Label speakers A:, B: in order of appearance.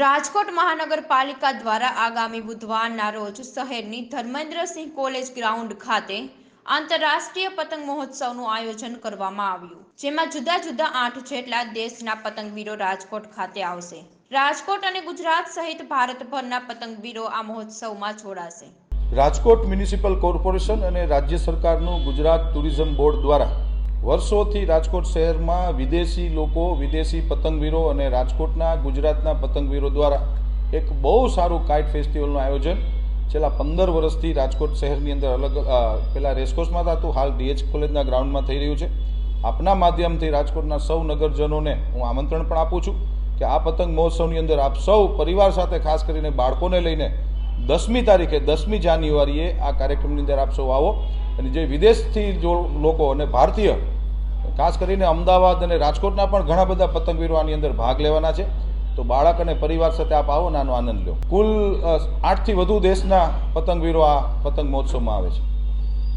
A: રાજકોટ મહાનગરપાલિકા દ્વારા આગામી બુધવારના રોજ શહેરની ધર્મેન્દ્રસિંહ કોલેજ ગ્રાઉન્ડ ખાતે આંતરરાષ્ટ્રીય પતંગ મહોત્સવનું આયોજન કરવામાં આવ્યું, જેમાં જુદા જુદા આઠ જેટલા દેશના પતંગવીરો રાજકોટ ખાતે આવશે. રાજકોટ અને ગુજરાત સહિત ભારતભરના પતંગવીરો આ મહોત્સવમાં જોડાશે.
B: રાજકોટ મ્યુનિસિપલ કોર્પોરેશન અને રાજ્ય સરકારનું ગુજરાત ટુરિઝમ બોર્ડ દ્વારા વર્ષોથી રાજકોટ શહેરમાં વિદેશી લોકો, વિદેશી પતંગવીરો અને રાજકોટના, ગુજરાતના પતંગવીરો દ્વારા એક બહુ સારું કાઇટ ફેસ્ટિવલનું આયોજન છેલ્લા પંદર વર્ષથી રાજકોટ શહેરની અંદર અલગ પહેલાં રેસકોર્સમાં થતું, હાલ ડીએચ કોલેજના ગ્રાઉન્ડમાં થઈ રહ્યું છે. આપના માધ્યમથી રાજકોટના સૌ નગરજનોને હું આમંત્રણ પણ આપું છું કે આ પતંગ મહોત્સવની અંદર આપ સૌ પરિવાર સાથે ખાસ કરીને બાળકોને લઈને દસમી તારીખે, દસમી જાન્યુઆરીએ આ કાર્યક્રમની અંદર આપ સૌ આવો. અને જે વિદેશથી જો લોકો અને ભારતીય ખાસ કરીને અમદાવાદ અને રાજકોટના પણ ઘણા બધા પતંગવીરો આની અંદર ભાગ લેવાના છે. તો બાળક અને પરિવાર સાથે આપ આવો નાનો આનંદ લો. કુલ આઠથી વધુ દેશના પતંગવીરો આ પતંગ મહોત્સવમાં આવે છે.